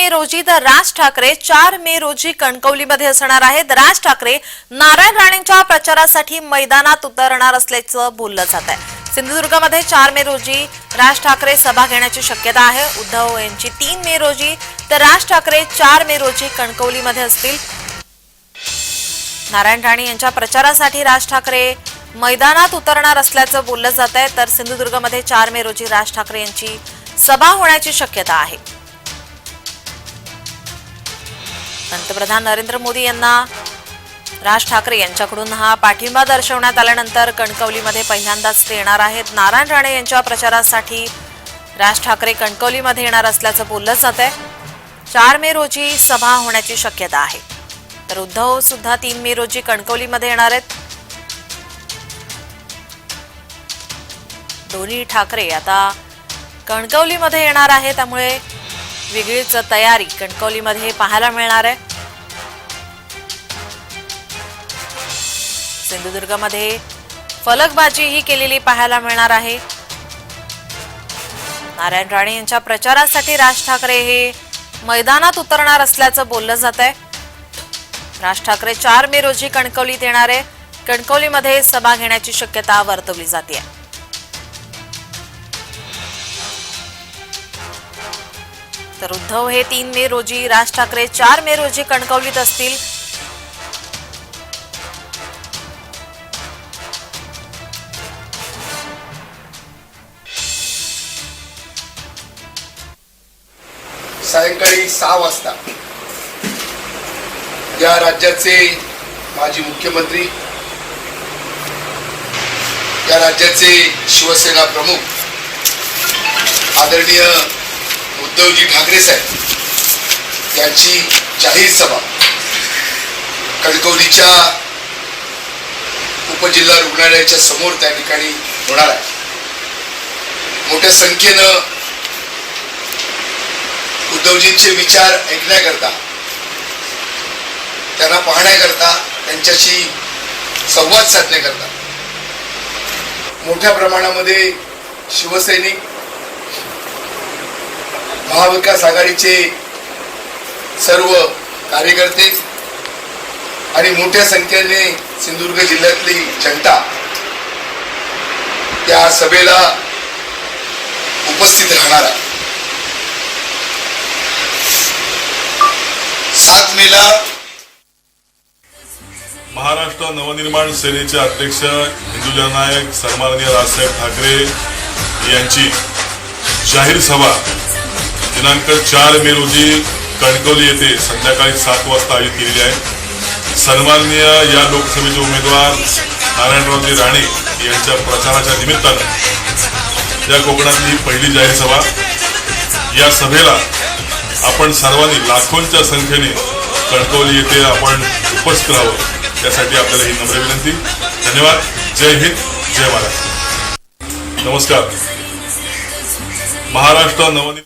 मे रोजी तर राज ठाकरे चार मे रोजी कणकवलीमध्ये असणार आहेत. राज ठाकरे नारायण राणेंच्या प्रचारासाठी मैदानात उतरणार असल्याचं बोललं जात आहे. सिंधुदुर्गमध्ये चार मे रोजी राज ठाकरे सभा घेण्याची शक्यता आहे. उद्धव यांची तीन मे रोजी तर राज ठाकरे चार मे रोजी कणकवलीमध्ये असतील. नारायण राणे यांच्या प्रचारासाठी राज ठाकरे मैदानात उतरणार असल्याचं बोललं जात आहे. तर सिंधुदुर्गमध्ये चार मे रोजी राज ठाकरे यांची सभा होण्याची शक्यता आहे. पंतप्रधान नरेंद्र मोदी यांना राज ठाकरे यांच्याकडून हा पाठिंबा दर्शवण्यात आल्यानंतर कणकवलीमध्ये पहिल्यांदाच ते येणार आहेत. नारायण राणे यांच्या प्रचारासाठी राज ठाकरे कणकवलीमध्ये येणार असल्याचं बोललं जात आहे. चार मे रोजी सभा होण्याची शक्यता आहे. तर उद्धव सुद्धा तीन मे रोजी कणकवलीमध्ये येणार आहेत. दोन्ही ठाकरे आता कणकवलीमध्ये येणार आहे त्यामुळे वेगळीच तयारी कणकवलीमध्ये पाहायला मिळणार आहे. सिंधुदुर्गमध्ये फलकबाजी ही केलेली पाहायला मिळणार आहे. नारायण राणे यांच्या प्रचारासाठी राज ठाकरे हे मैदानात उतरणार असल्याचं बोललं जात आहे राज ठाकरे चार मे रोजी कणकवलीत येणार आहे कणकवलीमध्ये सभा घेण्याची शक्यता वर्तवली जाते तर उद्धव हे तीन मे रोजी राज ठाकरे चार मे रोजी कणकवलीत असतील. सायंकाळी सहा वाजता या राज्याचे माजी मुख्यमंत्री या राज्याचे शिवसेना प्रमुख आदरणीय उद्धवजी ठाकरे साहेब यांची जाहीर सभा कणकवलीच्या उपजिल्हा रुग्णालयाच्या समोर त्या ठिकाणी होणार आहे. मोठ्या संख्येनं उद्धवजींचे विचार ऐकण्याकरता त्यांना पाहण्याकरता त्यांच्याशी संवाद साधण्याकरता मोठ्या प्रमाणामध्ये शिवसैनिक महाविकास आघाडीचे सर्व कार्यकर्ते आणि मोठ्या संख्येने सिंधुदुर्ग जिल्ह्यातली जनता त्या सभेला उपस्थित राहणार आहे. सात मेला महाराष्ट्र नवनिर्माण सेनेचे अध्यक्ष हिंदुजा नायक सन्माननीय राजसाहेब ठाकरे यांची जाहीर सभा दिनांक चार मे रोजी कणकवली येथे संध्याकाळी सात वाजता आयोजित केलेली आहे. सन्माननीय या लोकसभेचे उमेदवार नारायणरावजी राणे यांच्या प्रचाराच्या निमित्तानं या कोकणातली पहिली जाहीर सभा. या सभेला आपण सर्वांनी लाखोंच्या संख्येने कणकवली येथे आपण उपस्थित राहावं त्यासाठी आपल्याला ही नम्र विनंती. धन्यवाद. जय हिंद जय महाराष्ट्र. नमस्कार. महाराष्ट्र नवनी